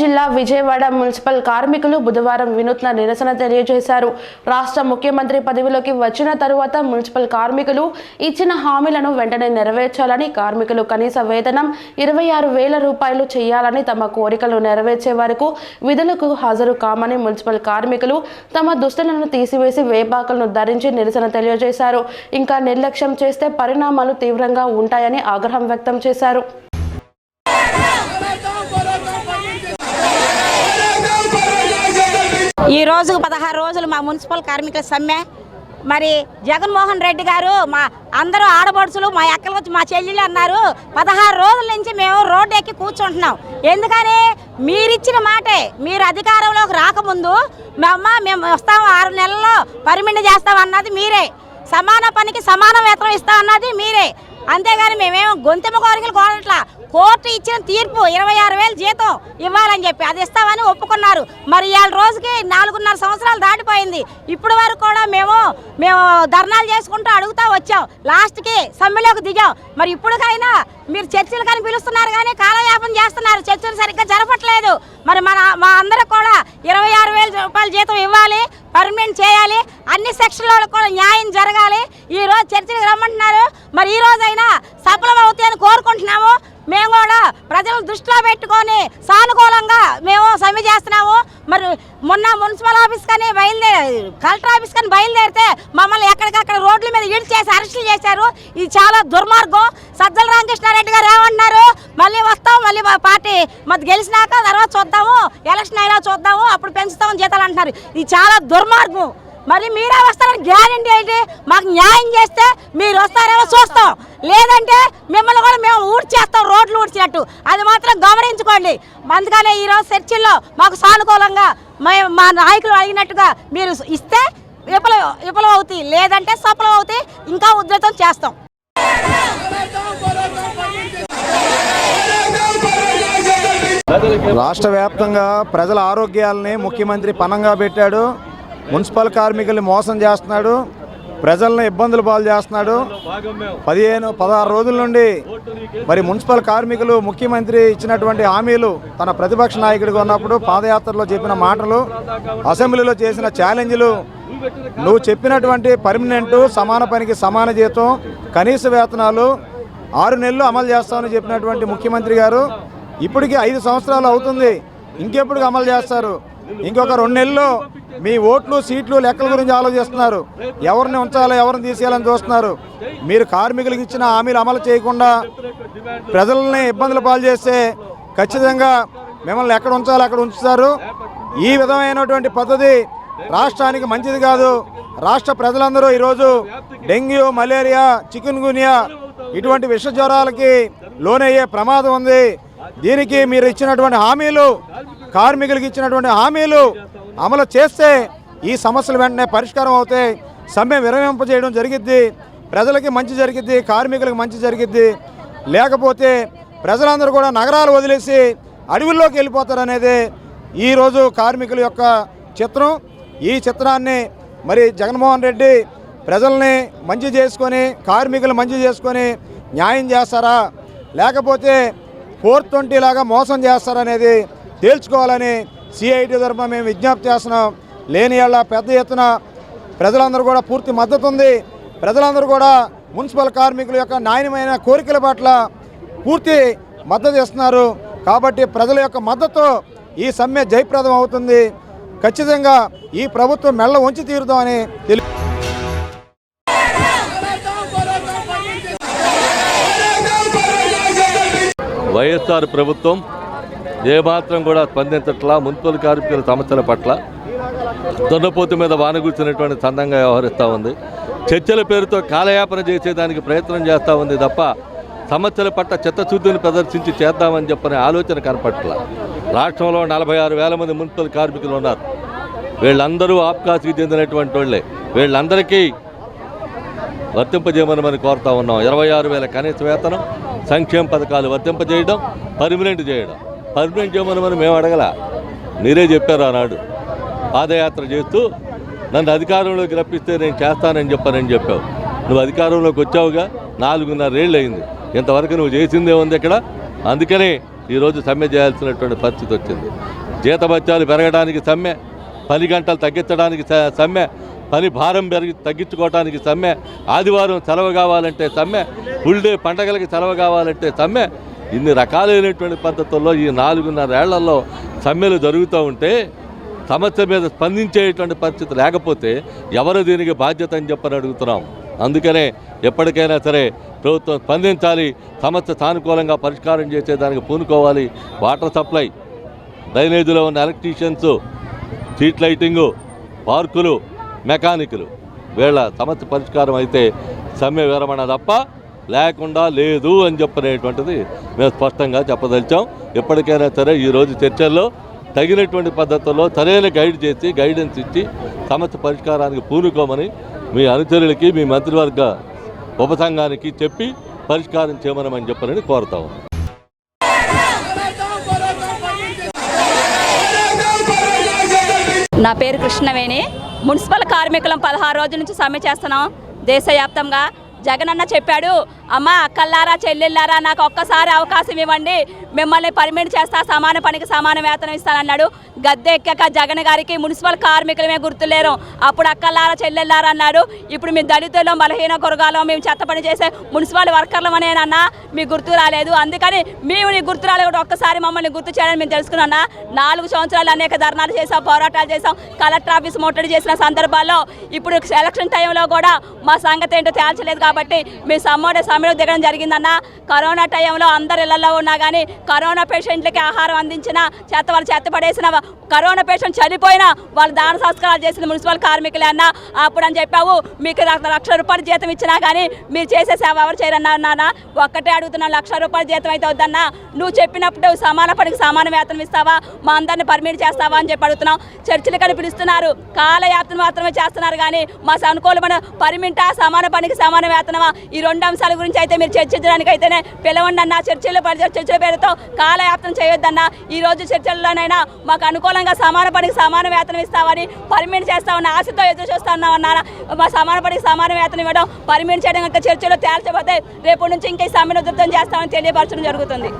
జిల్లా విజయవాడ మున్సిపల్ కార్మికులు బుధవారం వినూత్న నిరసన తెలియజేశారు. రాష్ట్ర ముఖ్యమంత్రి పదవిలోకి వచ్చిన తరువాత మున్సిపల్ కార్మికులు ఇచ్చిన హామీలను వెంటనే నెరవేర్చాలని కార్మికులు కనీస వేతనం ఇరవై ఆరు వేల రూపాయలు చేయాలని తమ కోరికలు నెరవేర్చే వరకు విధులకు హాజరు కామని మున్సిపల్ కార్మికులు తమ దుస్తులను తీసివేసి వేపాకులను ధరించి నిరసన తెలియజేశారు. ఇంకా నిర్లక్ష్యం చేస్తే పరిణామాలు తీవ్రంగా ఉంటాయని ఆగ్రహం వ్యక్తం చేశారు. ఈ రోజు పదహారు రోజులు మా మున్సిపల్ కార్మికుల సమ్మె. మరి జగన్మోహన్ రెడ్డి గారు మా అందరూ ఆడపడుచులు మా ఎక్కలు వచ్చి మా చెల్లెలు అన్నారు. పదహారు రోజుల నుంచి మేము రోడ్డు ఎక్కి కూర్చుంటున్నాం. ఎందుకని? మీరిచ్చిన మాటే. మీరు అధికారంలోకి రాకముందు మేమ్మ మేము వస్తాం ఆరు నెలల్లో పరిమిణి చేస్తాం అన్నది మీరే. సమాన పనికి సమాన వేతనం ఇస్తాం అన్నది మీరే. అంతేగాని మేమేమో గొంతెమ్మ కోరికలు కోరట్లా. కోర్టు ఇచ్చిన తీర్పు ఇరవై ఆరు వేలు జీతం ఇవ్వాలని చెప్పి అది ఇస్తామని ఒప్పుకున్నారు. మరి ఇవాళ రోజుకి నాలుగున్నర సంవత్సరాలు దాటిపోయింది. ఇప్పుడు వరకు కూడా మేము మేము ధర్నాలు చేసుకుంటూ అడుగుతా వచ్చాం. లాస్ట్కి సమ్మెలోకి దిగాం. మరి ఇప్పటికైనా మీరు చర్చలు కానీ పిలుస్తున్నారు కానీ కాలయాపన చేస్తున్నారు. చర్చలు సరిగ్గా జరపట్లేదు. మరి మన మా అందరికి కూడా ఇరవై ఆరు వేల రూపాయల జీతం ఇవ్వాలి పర్మనెంట్ చేయాలి అన్ని సెక్షన్లలో కూడా న్యాయం జరగాలి. ఈ రోజు చర్చలకు రమ్మంటున్నారు. మరి ఈ రోజైనా సఫలం అవుతాయని కోరుకుంటున్నాము. మేము కూడా ప్రజలను దృష్టిలో పెట్టుకొని సానుకూలంగా మేము సమ్మె చేస్తున్నాము. మరి మొన్న మున్సిపల్ ఆఫీస్ కానీ బయలుదేరి కలెక్టర్ ఆఫీస్ కానీ బయలుదేరితే మమ్మల్ని ఎక్కడికక్కడ రోడ్ల మీద ఈడ్ చేసి అరెస్టులు చేశారు. ఇది చాలా దుర్మార్గం. సజ్జల రామకృష్ణారెడ్డి గారు ఏమన్నారు? మళ్ళీ వస్తాం మళ్ళీ మా పార్టీ మరి గెలిచినాక తర్వాత చూద్దాము. ఎలక్షన్ అయినా చూద్దాము అప్పుడు పెంచుతాం జీతాలు అంటున్నారు. ఇది చాలా దుర్మార్గం. మరి మీరే వస్తారని గ్యారంటీ ఏంటి? మాకు న్యాయం చేస్తే మీరు వస్తారు లేదంటే మిమ్మల్ని కూడా మేము ఊడ్చేస్తాం రోడ్లు ఊడ్చినట్టు. అది మాత్రం గమనించుకోండి. అందుకనే ఈరోజు చర్చిల్లో మాకు సానుకూలంగా మేము మా నాయకులు అడిగినట్టుగా మీరు ఇస్తే విఫల విఫలం అవుతాయి. లేదంటే సఫలం అవుతాయి. ఇంకా ఉధృతం చేస్తాం. రాష్ట్ర వ్యాప్తంగా ప్రజల ఆరోగ్యాలని ముఖ్యమంత్రి పనంగా పెట్టాడు. మున్సిపల్ కార్మికుల్ని మోసం చేస్తున్నాడు. ప్రజలను ఇబ్బందులు పాలు చేస్తున్నాడు. పదిహేను పదహారు రోజుల నుండి మరి మున్సిపల్ కార్మికులు ముఖ్యమంత్రి ఇచ్చినటువంటి హామీలు తన ప్రతిపక్ష నాయకుడిగా ఉన్నప్పుడు పాదయాత్రలో చెప్పిన మాటలు అసెంబ్లీలో చేసిన ఛాలెంజ్లు. నువ్వు చెప్పినటువంటి పర్మనెంట్ సమాన పనికి సమాన జీతం కనీస వేతనాలు ఆరు నెలలు అమలు చేస్తామని చెప్పినటువంటి ముఖ్యమంత్రి గారు ఇప్పటికి ఐదు సంవత్సరాలు అవుతుంది. ఇంకెప్పుడు అమలు చేస్తారు? ఇంకొక రెండు నెలల్లో మీ ఓట్లు సీట్లు లెక్కల గురించి ఆలోచిస్తున్నారు. ఎవరిని ఉంచాలో ఎవరిని తీసేయాలని చూస్తున్నారు. మీరు కార్మికులకు ఇచ్చిన హామీలు అమలు చేయకుండా ప్రజల్ని ఇబ్బందులు పాలు చేస్తే ఖచ్చితంగా మిమ్మల్ని ఎక్కడ ఉంచాలో అక్కడ ఉంచుతారు. ఈ విధమైనటువంటి పద్ధతి రాష్ట్రానికి మంచిది కాదు. రాష్ట్ర ప్రజలందరూ ఈరోజు డెంగ్యూ మలేరియా చికెన్ గునియా ఇటువంటి విష జ్వరాలకి లోనయ్యే ప్రమాదం ఉంది. దీనికి మీరు ఇచ్చినటువంటి హామీలు కార్మికులకు ఇచ్చినటువంటి హామీలు అమలు చేస్తే ఈ సమస్యలు వెంటనే పరిష్కారం అవుతాయి. సమ్మె విరమింపజేయడం జరిగిద్ది. ప్రజలకి మంచి జరిగిద్ది కార్మికులకు మంచి జరిగిద్ది. లేకపోతే ప్రజలందరూ కూడా నగరాలు వదిలేసి అడవుల్లోకి వెళ్ళిపోతారనేది ఈరోజు కార్మికుల యొక్క చిత్రం. ఈ చిత్రాన్ని మరి జగన్మోహన్ రెడ్డి ప్రజల్ని మంచి చేసుకొని కార్మికులు మంచి చేసుకొని న్యాయం చేస్తారా? లేకపోతే ఫోర్ ట్వంటీ లాగా మోసం చేస్తారనేది తేల్చుకోవాలని సిఐటి తరఫున మేము విజ్ఞప్తి చేస్తున్నాం. లేని ఏళ్ళ పెద్ద ఎత్తున ప్రజలందరూ కూడా పూర్తి మద్దతు ఉంది ప్రజలందరూ కూడా మున్సిపల్ కార్మికుల యొక్క నాణ్యమైన కోరికల పట్ల పూర్తి మద్దతు ఇస్తున్నారు. కాబట్టి ప్రజల యొక్క మద్దతు ఈ సమ్మె జయప్రదం అవుతుంది. ఖచ్చితంగా ఈ ప్రభుత్వం మెళ్ళ ఉంచి తీరుదామని తెలి వైఎస్ఆర్ ప్రభుత్వం ఏమాత్రం కూడా స్పందించట్లా మున్సిపల్ కార్మికుల సమస్యల పట్ల దొన్నపోతు మీద వానగూర్చినటువంటి చందంగా వ్యవహరిస్తూ ఉంది. చర్చల పేరుతో కాలయాపన చేసేదానికి ప్రయత్నం చేస్తూ ఉంది తప్ప సమస్యల పట్ల చిత్తశుద్ధిని ప్రదర్శించి చేద్దామని చెప్పని ఆలోచన కనపట్ల. రాష్ట్రంలో నలభై ఆరు వేల మంది మున్సిపల్ కార్మికులు ఉన్నారు. వీళ్ళందరూ ఆప్కాస్కి చెందినటువంటి వాళ్ళే. వీళ్ళందరికీ వర్తింపజేయమని మనం కోరుతా ఉన్నాం. ఇరవై ఆరు వేల కనీస వేతనం సంక్షేమ పథకాలు వర్తింపజేయడం పర్మినెంట్ చేయడం. పర్మనెంట్ చేయమని మనం మేము అడగల. మీరే చెప్పారు ఆనాడు. పాదయాత్ర చేస్తూ నన్ను అధికారంలోకి రప్పిస్తే నేను చేస్తానని చెప్పానని చెప్పావు. నువ్వు అధికారంలోకి వచ్చావుగా నాలుగున్నరేళ్ళు అయింది ఇంతవరకు నువ్వు చేసిందే ఉంది ఇక్కడ. అందుకని ఈరోజు సమ్మె చేయాల్సినటువంటి పరిస్థితి వచ్చింది. జీతభత్యాలు పెరగడానికి సమ్మె పని గంటలు తగ్గించడానికి సమ్మె పని భారం పెరిగి తగ్గించుకోవడానికి సమ్మె ఆదివారం సెలవు కావాలంటే సమ్మె ఫుల్ డే పండగలకి సెలవు కావాలంటే సమ్మె ఇన్ని రకాలైనటువంటి పద్ధతుల్లో ఈ నాలుగున్నరేళ్ళలో సమ్మెలు జరుగుతూ ఉంటే సమస్య మీద స్పందించేటువంటి పరిస్థితి లేకపోతే ఎవరు దీనికి బాధ్యత అని చెప్పని అడుగుతున్నాం. అందుకనే ఎప్పటికైనా సరే ప్రభుత్వం స్పందించాలి సమస్య సానుకూలంగా పరిష్కారం చేసేదానికి పూనుకోవాలి. వాటర్ సప్లై డ్రైనేజీలో ఉన్న ఎలక్ట్రీషియన్స్ స్ట్రీట్ లైటింగు పార్కులు మెకానికులు. వీళ్ళ సమస్య పరిష్కారం అయితే సమ్మె విరమణ తప్ప లేకుండా లేదు అని చెప్పనేటువంటిది మేము స్పష్టంగా చెప్పదలిచాం. ఎప్పటికైనా సరే ఈరోజు చర్చల్లో తగినటువంటి పద్ధతుల్లో సరైన గైడ్ చేసి గైడెన్స్ ఇచ్చి సమస్య పరిష్కారానికి పూనుకోమని మీ అనుచరులకి మీ మంత్రివర్గ ఉపసంఘానికి చెప్పి పరిష్కారం చేయమని చెప్పనని కోరుతాము నా పేరు కృష్ణవేణి. మున్సిపల్ కార్మికులం పదహారు రోజుల నుంచి సమ్మె చేస్తున్నాం. దేశవ్యాప్తంగా జగనన్న చెప్పాడు అమ్మ అక్కల్లారా చెల్లెళ్ళారా నాకు ఒక్కసారి అవకాశం ఇవ్వండి. మిమ్మల్ని పర్మిట్ చేస్తా సమాన పనికి సమాన వేతనం ఇస్తానన్నాడు. గద్దె ఎక్కక జగన్ గారికి మున్సిపల్ కార్మికులమే గుర్తులేరు. అప్పుడు అక్కల్లారా చెల్లెళ్ళారా అన్నాడు. ఇప్పుడు మీ దళితులు బలహీన కొరగాలో మేము చెత్త పని చేసే మున్సిపల్ వర్కర్లమనేనన్నా మీ గుర్తు రాలేదు. అందుకని మేము నీ గుర్తు రాలేదు ఒక్కసారి మమ్మల్ని గుర్తు చేయాలని మేము తెలుసుకున్నా నాలుగు సంవత్సరాలు అనేక ధర్నాలు చేసాం పోరాటాలు చేసాం కలెక్టర్ ఆఫీస్ ముట్టడి చేసిన సందర్భాల్లో ఇప్పుడు ఎలక్షన్ టైంలో కూడా మా సంగతి ఏంటో తేల్చలేదు కాబట్టి కాబట్టి మేము సమ్మోడ సమ్మెలో దిగడం జరిగిందన్న. కరోనా టైంలో అందరు ఇళ్ళలో ఉన్నా కానీ కరోనా పేషెంట్లకి ఆహారం అందించిన చేత వాళ్ళు చెత్త పడేసిన కరోనా పేషెంట్ చనిపోయినా వాళ్ళు దాన సంస్కారాలు చేసిన మున్సిపల్ కార్మికులే అన్న. అప్పుడు అని చెప్పావు మీకు లక్ష- రూపాయలు జీతం ఇచ్చినా కానీ మీరు చేసే సేవ ఎవరు చేయరన్నా నాన్న? ఒక్కటే అడుగుతున్నా లక్ష రూపాయల జీతం అయితే వద్దన్నా. నువ్వు చెప్పినప్పుడు సమాన పనికి సమాన వేతనం ఇస్తావా? మా అందరిని పర్మిట్ చేస్తావా అని చెప్పి అడుగుతున్నాం చర్చలు కానీ పిలుస్తున్నారు. కాలయాత్ర మాత్రమే చేస్తున్నారు కానీ మా అనుకూలమైన పరిమిట సమాన పనికి సమాన మాట్లాడుతున్నామా ఈ రెండు అంశాల గురించి అయితే మీరు చర్చించడానికి అయితేనే పిలవండి అన్న. చర్చలు చర్చల పేరుతో కాలయాప్తం చేయొద్దన్న. ఈ రోజు చర్చల్లోనైనా మాకు అనుకూలంగా సమాన పనికి సమాన వేతనం ఇస్తామని పర్మిట్ చేస్తామని ఆశతో ఎదురు చూస్తా మా సమాన పనికి సమాన వేతనం ఇవ్వడం పర్మిట్ చేయడం యొక్క చర్చలో తేల్చబోతే రేపు నుంచి ఇంకా ఈ సమ్మెను ఉధృతం చేస్తామని తెలియపరచడం జరుగుతుంది.